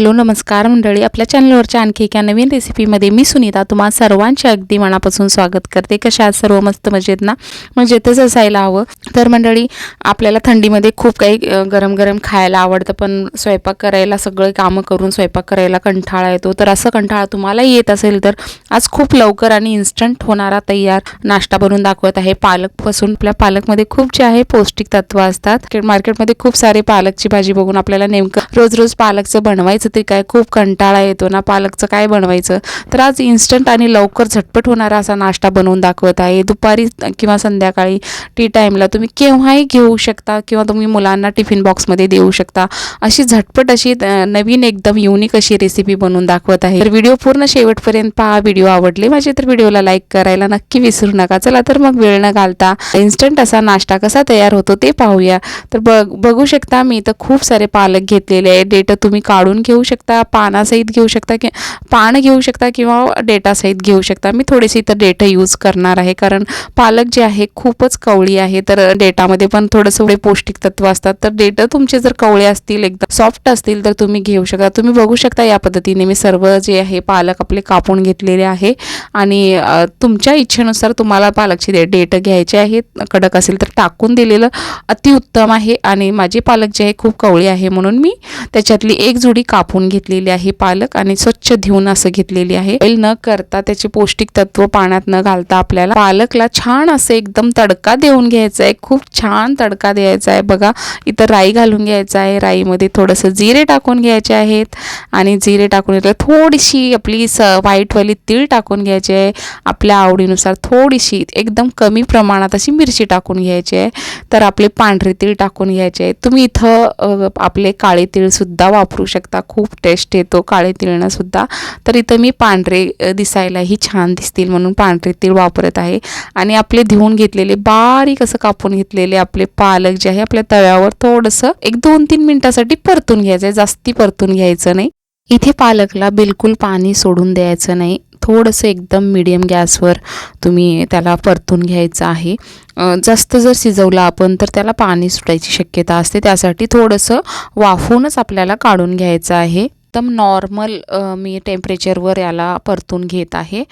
Hello नमस्कार मंडळी. आपल्या चॅनलवरच्या आणखी एका नवीन रेसिपीमध्ये मी सुनीता. तुम्हा सर्वांचे अगदी मनापासून स्वागत करते. कशा आज सर्व? मस्त मजेत ना? मजेतच असायला हवं. तर मंडळी आपल्याला थंडीमध्ये खूप काही गरम गरम खायला आवडतं पण स्वयंपाक करायला सगळे कामं करून स्वयंपाक करायला कंटाळा येतो. तर असं कंटाळा तुम्हाला येत असेल तर आज खूप लवकर आणि इन्स्टंट होणारा तयार नाश्ता बनवून दाखवत आहे. पालकपासून आपल्या पालकमध्ये खूप जे आहे पौष्टिक तत्व असतात. मार्केटमध्ये खूप सारे पालकची भाजी बघून आपल्याला नेमकं रोज रोज पालकचं बनवायचं ते काय खूप कंटाळा येतो ना पालकचं काय बनवायचं? तर आज इन्स्टंट आणि लवकर झटपट होणारा असा नाश्ता बनवून दाखवत आहे. दुपारी किंवा संध्याकाळी टी टाईमला तुम्ही केव्हाही घेऊ शकता किंवा तुम्ही मुलांना टिफिन बॉक्समध्ये देऊ शकता. अशी झटपट अशी नवीन एकदम युनिक अशी रेसिपी बनवून दाखवत आहे. तर व्हिडिओ पूर्ण शेवटपर्यंत पहा. व्हिडिओ आवडले माझे तर व्हिडिओला लाईक करायला नक्की विसरू नका. चला तर मग वेळ न घालता इन्स्टंट असा नाश्ता कसा तयार होतो ते पाहूया. तर बघ बघू शकता मी इथं खूप सारे पालक घेतलेले आहे डेट तुम्ही काढून घेऊ शकता पानासहित घेऊ शकता की पान घेऊ शकता किंवा डेटासहित घेऊ शकता. मी थोडेसे इथं डेटा यूज करणार आहे. कारण पालक जे आहे खूपच कवळी आहे. तर डेटामध्ये पण थोडंसं थोडे पौष्टिक तत्व असतात. तर डेटा तुमचे जर कवळे असतील एकदम सॉफ्ट असतील तर तुम्ही घेऊ शकता. तुम्ही बघू शकता या पद्धतीने मी सर्व जे आहे पालक आपले कापून घेतलेले आहे. आणि तुमच्या इच्छेनुसार तुम्हाला पालकचे डे डेट घ्यायचे आहेत. कडक असेल तर टाकून दिलेलं अतिउत्तम आहे. आणि माझे पालक जे आहे खूप कवळी आहे. म्हणून मी त्याच्यातली एक जोडी कापून घेतलेली आहे पालक आणि स्वच्छ धुवून असं घेतलेली आहे. Boil न करता त्याचे पौष्टिक तत्व पाण्यात न घालता आपल्याला पालकला छान असं एकदम तडका देऊन घ्यायचा आहे. खूप छान तडका द्यायचा आहे. बघा इथं राई घालून घ्यायचा आहे. राईमध्ये थोडंसं जिरे टाकून घ्यायचे आहेत आणि जिरे टाकून घेतलं थोडीशी आपली स व्हाईटवाली तीळ टाकून घ्यायची आहे. आपल्या आवडीनुसार थोडीशी एकदम कमी प्रमाणात अशी मिरची टाकून घ्यायची आहे. तर आपले पांढरे तीळ टाकून घ्यायचे आहे. तुम्ही इथं आपले काळे तीळसुद्धा वापरू शकता. खूप टेस्ट येतो काळे तिळनं सुद्धा. तर इथं मी पांढरे दिसायलाही छान दिसतील म्हणून पांढरे तीळ वापरत आहे. आणि आपले धुवून घेतलेले बारीक असं कापून घेतलेले आपले पालक जे आहे आपल्या तव्यावर थोडंसं एक दोन तीन मिनिटासाठी परतून घ्यायचं आहे जास्ती परतून घ्यायचं नाही. इथे पालकला बिलकुल पाणी सोडून द्यायचं नाही. थोडंसं एकदम मिडियम गॅसवर तुम्ही त्याला परतून घ्यायचं आहे. जास्त जर शिजवलं आपण तर त्याला पाणी सुटायची शक्यता असते. त्यासाठी थोडंसं वाफूनच आपल्याला काढून घ्यायचं आहे. एकदम नॉर्मल मी टेम्परेचरवर याला परतून घेत आहे.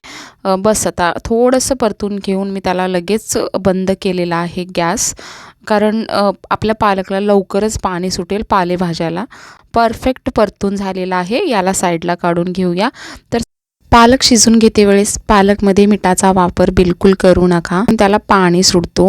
बस आता थोडंसं परतून घेऊन मी त्याला लगेच बंद केलेला आहे गॅस. कारण आपल्या पालकला लवकरच पाणी सुटेल पालेभाज्याला. परफेक्ट परतून झालेला आहे. याला साईडला काढून घेऊया. तर पालक शिजून घेते वेळेस पालकमध्ये मिठाचा वापर बिलकुल करू नका. त्याला पाणी सुटतो.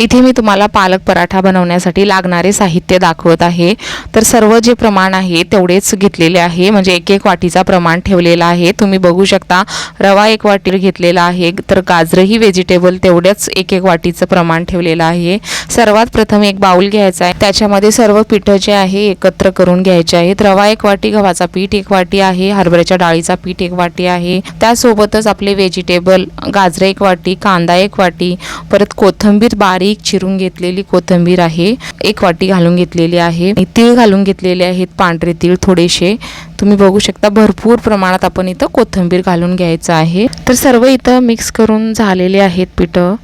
इथे मी तुम्हाला पालक पराठा बनवण्यासाठी लागणारे साहित्य दाखवत आहे. तर सर्व जे प्रमाण आहे तेवढेच घेतलेले आहे. म्हणजे एक एक वाटीचा प्रमाण ठेवलेला आहे. तुम्ही बघू शकता रवा एक वाटी घेतलेला आहे तर गाजरही व्हेजिटेबल तेवढ्याच एक एक वाटीचं प्रमाण ठेवलेलं आहे. सर्वात प्रथम एक बाउल घ्यायचा आहे. त्याच्यामध्ये सर्व पिठं जे आहे एकत्र करून घ्यायचे आहेत. रवा एक वाटी गव्हाचा पीठ एक वाटी आहे हरभऱ्याच्या डाळीचा पीठ एक वाटी आहे. त्यासोबतच आपले व्हेजिटेबल गाजरं एक वाटी कांदा एक वाटी परत कोथंबीर बारीक चिरून घेतलेली कोथिंबीर आहे. एक वाटी घालून घेतलेली आहे. तीळ घालून घेतलेले आहेत पांढरे तीळ थोडेसे. तुम्ही बघू शकता भरपूर प्रमाणात आपण इथं कोथिंबीर घालून घ्यायचं आहे. तर सर्व इथं मिक्स करून झालेले आहेत पिठं.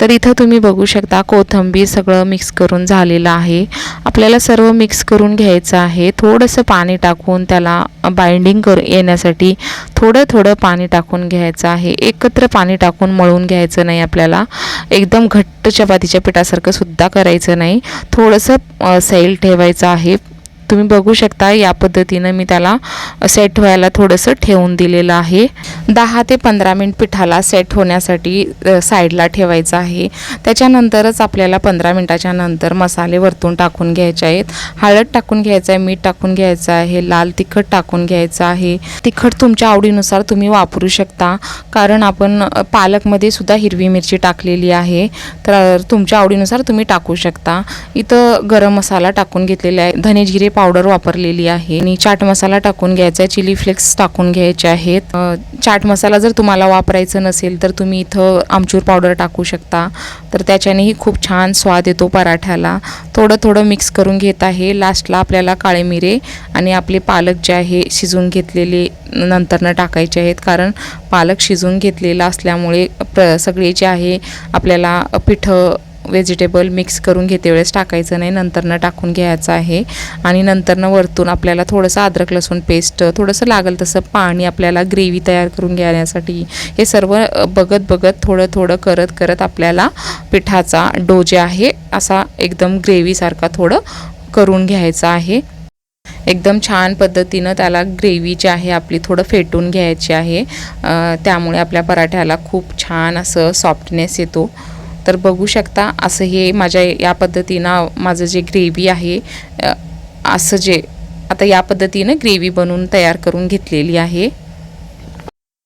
तर इथं तुम्ही बघू शकता कोथिंबीर सगळं मिक्स करून झालेलं आहे. आपल्याला सर्व मिक्स करून घ्यायचं आहे. थोडंसं पाणी टाकून त्याला बाइंडिंग करू येण्यासाठी थोडं थोडं पाणी टाकून घ्यायचं आहे. एकत्र पाणी टाकून मळून घ्यायचं नाही आपल्याला. एकदम घट्ट चपातीच्या पिठासारखं सुद्धा करायचं नाही. थोडंसं सैल ठेवायचं आहे. तुम्ही बघू शकता या पद्धतीनं मी त्याला सेट व्हायला थोडंसं ठेवून दिलेलं आहे. दहा ते पंधरा मिनिट पिठाला सेट होण्यासाठी साईडला ठेवायचं आहे. त्याच्यानंतरच आपल्याला पंधरा मिनटाच्या नंतर मसाले वरतून टाकून घ्यायचे आहेत. हळद टाकून घ्यायचं आहे मीठ टाकून घ्यायचं आहे लाल तिखट टाकून घ्यायचं आहे. तिखट तुमच्या आवडीनुसार तुम्ही वापरू शकता. कारण आपण पालकमध्ये सुद्धा हिरवी मिरची टाकलेली आहे. तर तुमच्या आवडीनुसार तुम्ही टाकू शकता. इथं गरम मसाला टाकून घेतलेला आहे. धनेजिरे पावडर वापरलेली आहे. आणि चाट मसाला टाकून घ्यायचा आहे. चिली फ्लेक्स टाकून घ्यायचे आहेत. चाट मसाला जर तुम्हाला वापरायचं नसेल तर तुम्ही इथं आमचूर पावडर टाकू शकता. तर त्याच्यानेही खूप छान स्वाद येतो पराठ्याला. थोडं थोडं मिक्स करून घेत आहे. लास्टला आपल्याला काळे मिरे आणि आपले पालक जे आहे शिजून घेतलेले नंतरनं टाकायचे आहेत. कारण पालक शिजून घेतलेला असल्यामुळे प्र सगळे जे आहे आपल्याला पिठं व्हेजिटेबल मिक्स करून घेते वेळेस टाकायचं नाही. नंतरनं टाकून घ्यायचं आहे. आणि नंतरनं वरतून आपल्याला थोडंसं अद्रक लसूण पेस्ट थोडंसं लागेल तसं पाणी आपल्याला ग्रेव्ही तयार करून घेण्यासाठी हे सर्व बघत बघत थोडं थोडं करत करत आपल्याला पिठाचा डो जे आहे असा एकदम ग्रेव्हीसारखा थोडं करून घ्यायचा आहे. एकदम छान पद्धतीनं त्याला ग्रेव्ही जी आहे आपली थोडं फेटून घ्यायची आहे. त्यामुळे आपल्या पराठ्याला खूप छान असं सॉफ्टनेस येतो. तर बघू शकता असं हे माझ्या या पद्धतीनं माझं जे ग्रेव्ही आहे असं जे आता या पद्धतीनं ग्रेव्ही बनवून तयार करून घेतलेली आहे.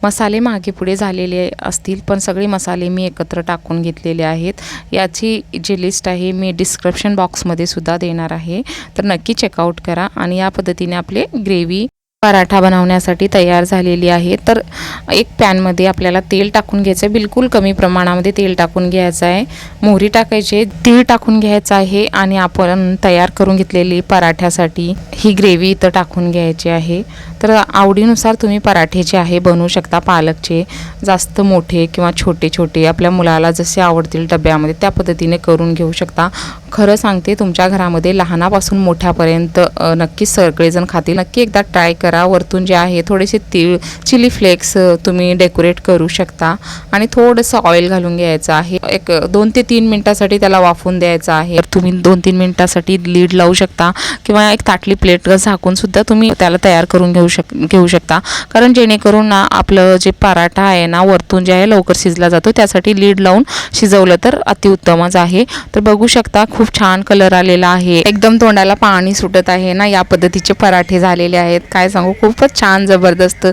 मसाले मागे पुढे झालेले असतील पण सगळे मसाले मी एकत्र टाकून घेतलेले आहेत. याची जी लिस्ट आहे मी डिस्क्रिप्शन बॉक्समध्ये सुद्धा देणार आहे. तर नक्की चेकआउट करा आणि या पद्धतीने आपले ग्रेव्ही पराठा बनवण्यासाठी तयार झालेली आहे. तर एक पॅनमध्ये आपल्याला तेल टाकून घ्यायचं आहे. बिलकुल कमी प्रमाणामध्ये तेल टाकून घ्यायचं आहे. मोहरी टाकायची तीळ टाकून घ्यायचं आहे आणि आपण तयार करून घेतलेली पराठ्यासाठी ही ग्रेव्ही इथं टाकून घ्यायची आहे. तर आवडीनुसार तुम्ही पराठे जे आहे बनवू शकता पालकचे जास्त मोठे किंवा छोटे छोटे आपल्या मुलाला जसे आवडतील डब्यामध्ये त्या पद्धतीने करून घेऊ शकता. खरं सांगते तुमच्या घरामध्ये लहानापासून मोठ्यापर्यंत नक्कीच सगळेजण खातील. नक्की एकदा ट्राय करा. वरतून जे आहे थोडेसे तीळ चिली फ्लेक्स तुम्ही डेकोरेट करू शकता. आणि थोडंसं ऑइल घालून घ्यायचं आहे. एक दोन ते तीन मिनटासाठी त्याला वाफून द्यायचं आहे. तुम्ही दोन तीन मिनटासाठी लीड लावू शकता. किंवा एक ताटली प्लेट झाकून सुद्धा तुम्ही त्याला तयार करून घेऊ शक घेऊ शकता. कारण जेणेकरून ना आपलं जे पराठा आहे ना वरतून जे आहे लवकर शिजला जातो. त्यासाठी लीड लावून शिजवलं तर अतिउत्तमच आहे. तर बघू शकता खूप छान कलर आलेला आहे. एकदम तोंडाला पाणी सुटत आहे ना या पद्धतीचे पराठे झालेले आहेत. काय सांगू खूपच छान जबरदस्त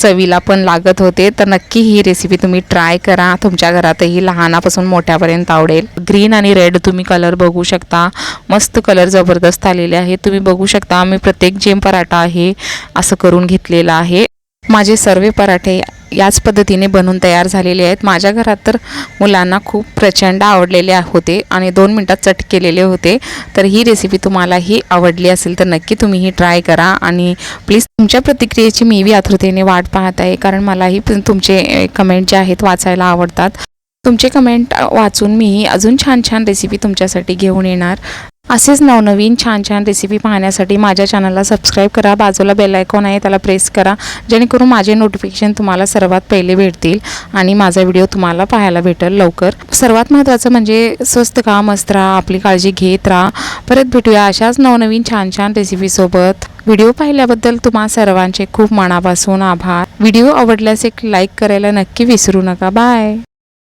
चवीला पण लागत होते. तर नक्की ही रेसिपी तुम्ही ट्राय करा. तुमच्या घरातही लहानापासून मोठ्यापर्यंत आवडेल. ग्रीन आणि रेड तुम्ही कलर बघू शकता. मस्त कलर जबरदस्त आलेले आहे तुम्ही बघू शकता मी प्रत्येक जेम पराठा आहे असं करून घेतलेला आहे. माझे सर्व पराठे याच पद्धतीने बनवून तयार झालेले आहेत. माझ्या घरात तर मुलांना खूप प्रचंड आवडलेले होते आणि दोन मिनटात चट केलेले होते. तर ही रेसिपी तुम्हालाही आवडली असेल तर नक्की तुम्ही ही ट्राय करा आणि प्लीज तुमच्या प्रतिक्रियेची मी बी आतुरतेने वाट पाहत आहे कारण मलाही तुमचे कमेंट जे आहेत वाचायला आवडतात. तुमचे कमेंट वाचून मीही अजून छान छान रेसिपी तुमच्यासाठी घेऊन येणार. असेच नवनवीन छान छान रेसिपी पाहण्यासाठी माझ्या चॅनलला सबस्क्राईब करा. बाजूला बेल आयकॉन आहे त्याला प्रेस करा. जेणेकरून माझे नोटिफिकेशन तुम्हाला सर्वात पहिले भेटतील आणि माझा व्हिडिओ तुम्हाला पाहायला भेटेल लवकर. सर्वात महत्त्वाचं म्हणजे स्वस्त का मस्त राहा आपली काळजी घेत राहा. परत भेटूया अशाच नवनवीन छान छान रेसिपीसोबत व्हिडिओ पाहिल्याबद्दल तुम्हा सर्वांचे खूप मनापासून आभार. व्हिडिओ आवडल्यास एक लाईक करायला नक्की विसरू नका. बाय